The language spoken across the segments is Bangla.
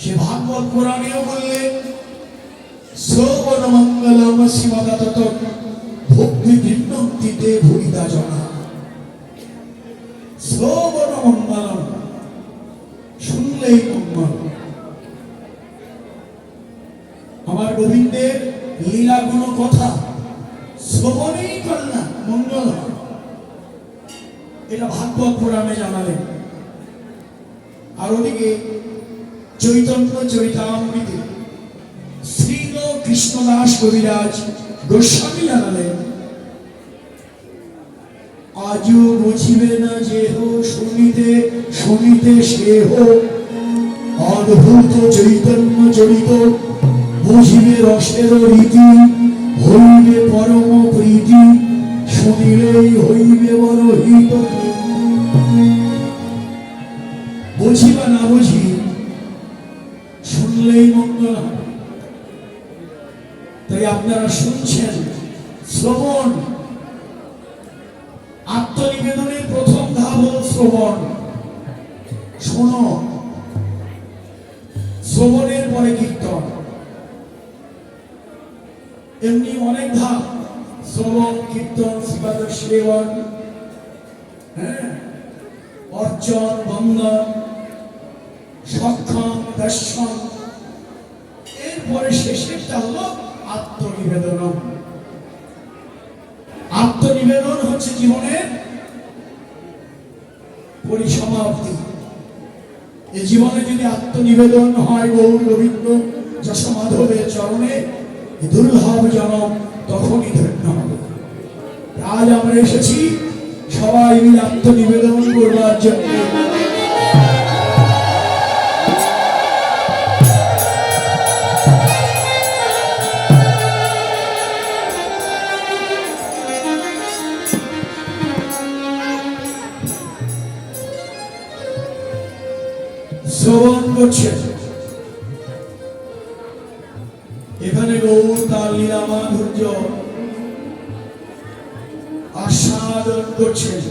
সে ভাগবত পুরাণেও বললেন, শ্রবণ মঙ্গলম শিবদত্ত, ভক্তি বিন্নতিতে ভূমিতা জনা। শ্রবণ মঙ্গলম, শুনলেই মঙ্গল। আমার গোবিন্দের লীলা কোনো কথা শ্রবণেই কন্যা মঙ্গল। এটা ভাগবত পুরাণে জানালেন। আর ওদিকে চৈতন্য চরিতামৃতে শ্রীল কৃষ্ণদাস কবিরাজ গোস্বামী জানালেন আজও বুঝিবে না যে হো, শুনিতে শুনিতে সে হো। অদ্ভুত চৈতন্য চরিত, বুঝিবে রসের রীতি, হইবে পরম প্রীতি, শুনিলেই হইবে বড় হিত শ্রবণের পরে কীর্তন। এমনি অনেক ধাপ, শ্রবণ, কীর্তন শিবাদ সেবন হ্যাঁ? অর্চন, বন্দন সক্ষম দর্শন। এরপরে শেষেরটা হলো আত্মনিবেদন আত্মনিবেদন হচ্ছে জীবনের পরিসমাপ্তি। এই জীবনে যদি আত্মনিবেদন হয় গৌর গোবিন্দ যশ মাধবের চরণে দুর্লভ জনম তখনই ধন্য হবে। আজ আমরা এসেছি সবাই মিলে আত্মনিবেদন করবার জন্য। করছেন এখানে গৌর তার লীলা মাধুর্য আস্বাদন করছেন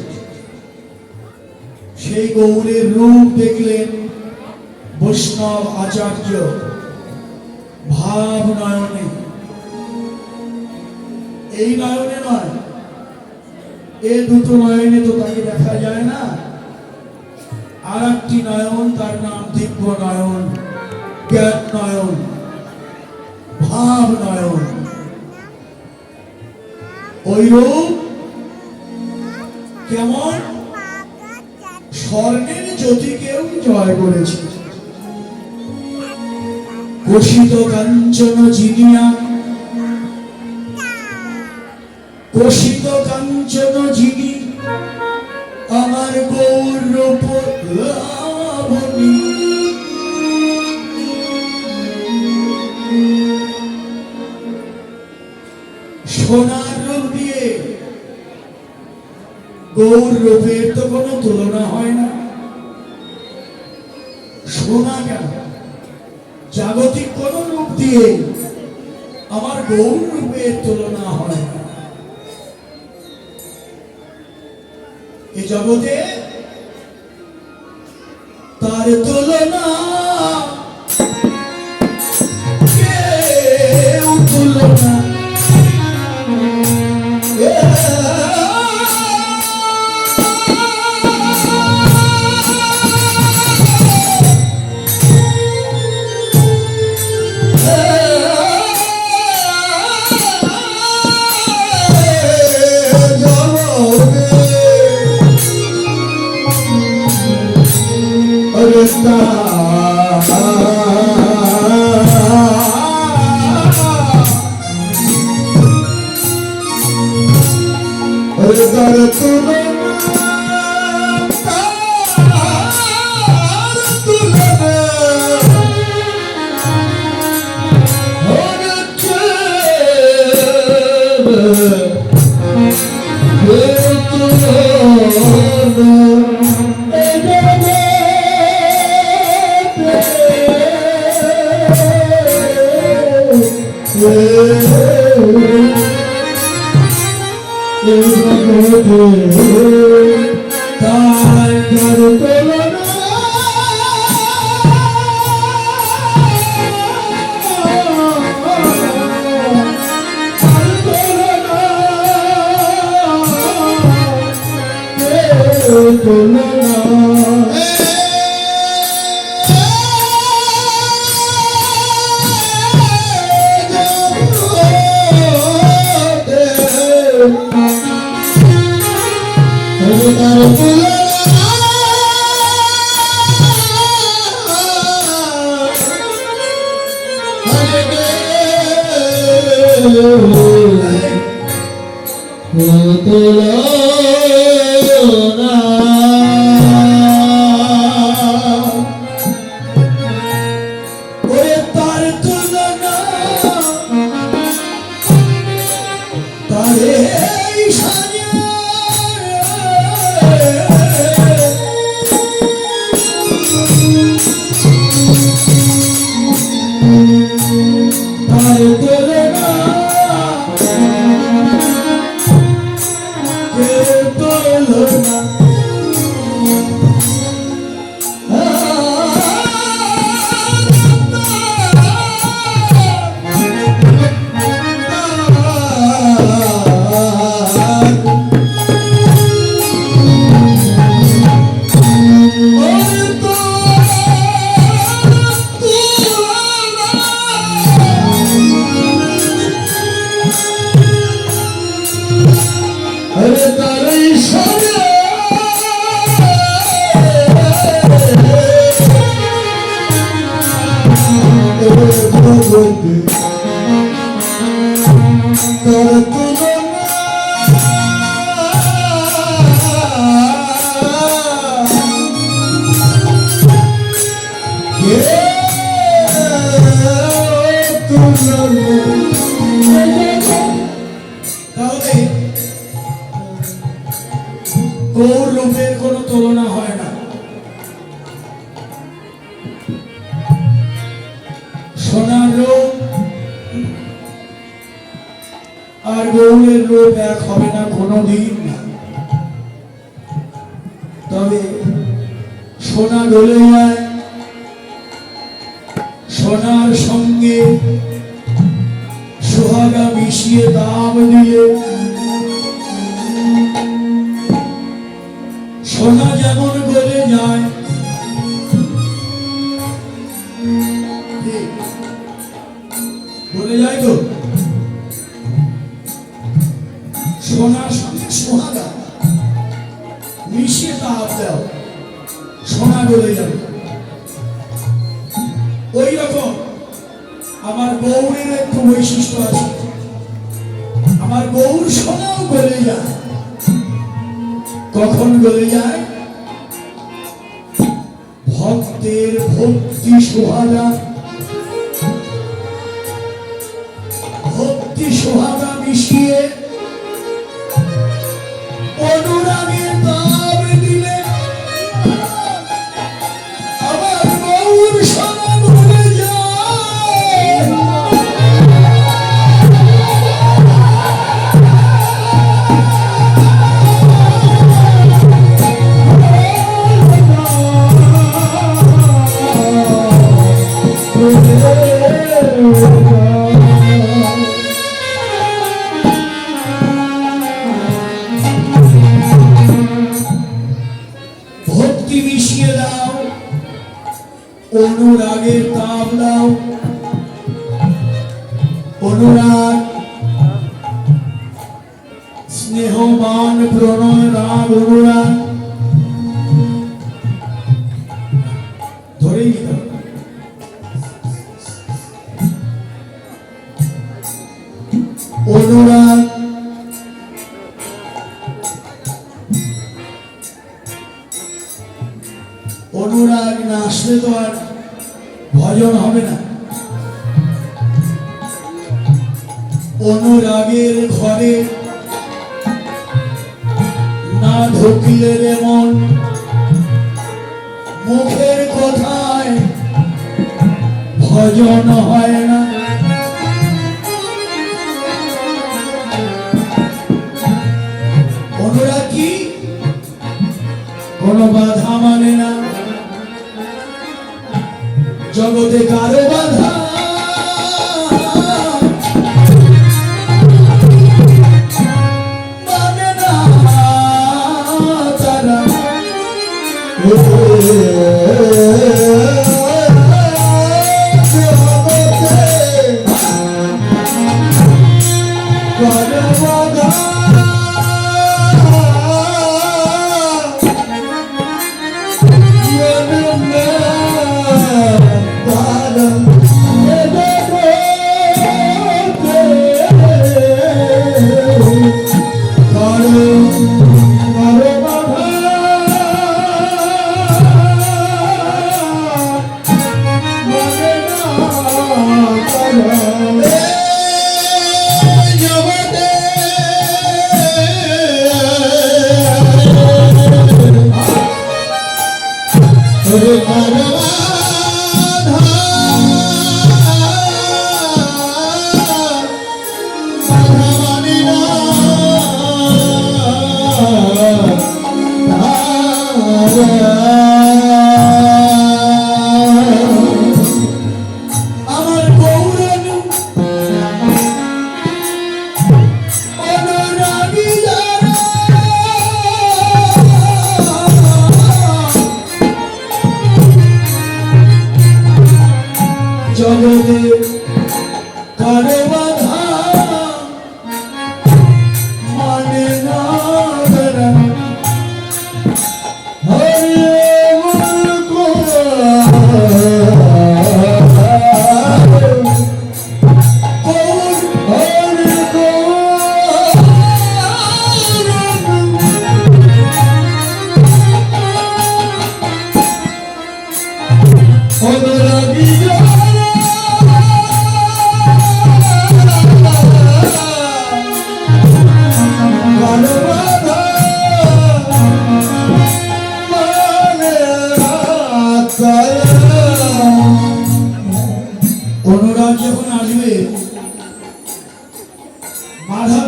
সেই গৌরের রূপ দেখলেন বৈষ্ণব আচার্য ভাব নয়নে এই নয়নে নয়, এ দুটো নয়নে তো তাকে দেখা যায় না। আর একটি নয়ন, তার নাম দিব্য নয়ন, জ্ঞান নয়ন, ভাব নয়ন। ওই রূপ কেমন? স্বর্ণের জ্যোতিকেও জয় করেছে। কোষিত কাঞ্চন জিনিয়া কোষিত কাঞ্চন জিনি আমার গৌর সোনার রূপ দিয়ে গৌর রূপের তো কোনো তুলনা হয় না। সোনা কেন? জাগতিক কোন রূপ দিয়ে আমার গৌর রূপের তুলনা হয় না। জগতে তার তুলনা কেউ তুলনা love. তুলনা তার போனா আর গৌরের রূপ এক হবে না, কোনোদিন না। তবে সোনা গলে যায় সোনার সঙ্গে সোহাগা মিশিয়ে দাম দিয়ে, সোনা যেমন গলে যায় আমার বউর সোনাও গলে যায়। কখন গলে যায়? ভক্তের ভক্তি সোহাগা ভক্তি মিশিয়ে দাও। অনুরাগের তাপ দাও। অনুরাগ স্নেহবান প্রণয় রাগ অনুরাগ। আসলে তো আর ভজন হবে না। অনুরাগের ঘরে না ঢুকলে রে মন, মুখের কথায় ভজন হয় জগতে কারও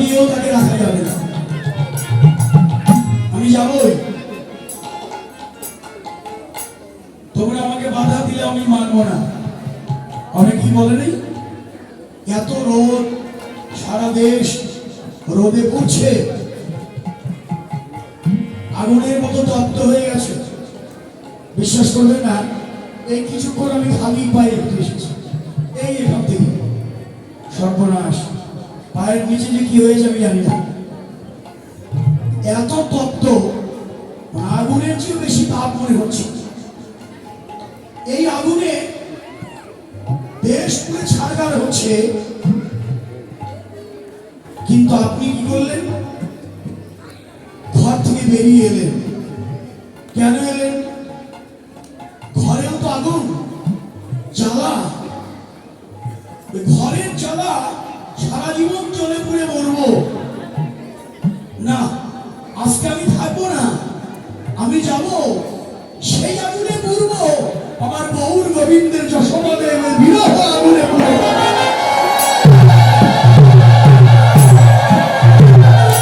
দিয়েও তাকে রাখা যাবে না। আমি যাবই। তোমরা আমাকে বাধা দিলে আমি মানবো না। অনেকেই বলেনি এত রোদ, সারা দেশ রোদে পড়ছে। আগুনের মতো তপ্ত হয়ে গেছে। বিশ্বাস করবে না, এই কিছুক্ষণ আমি খালি হেঁটে এসেছি। এই এখান থেকে। সর্বনাশ। পায়ের নিচে কি হয়েছে আমি জানি না। এত তপ্ত, আগুনের চেয়ে বেশি তাপ মনে হচ্ছে। এই আগুনে দেশ পুরে ছাড়গার হচ্ছে। কিন্তু আপনি কি করলেন? ঘর থেকে বেরিয়ে এলেন। কেন এলেন?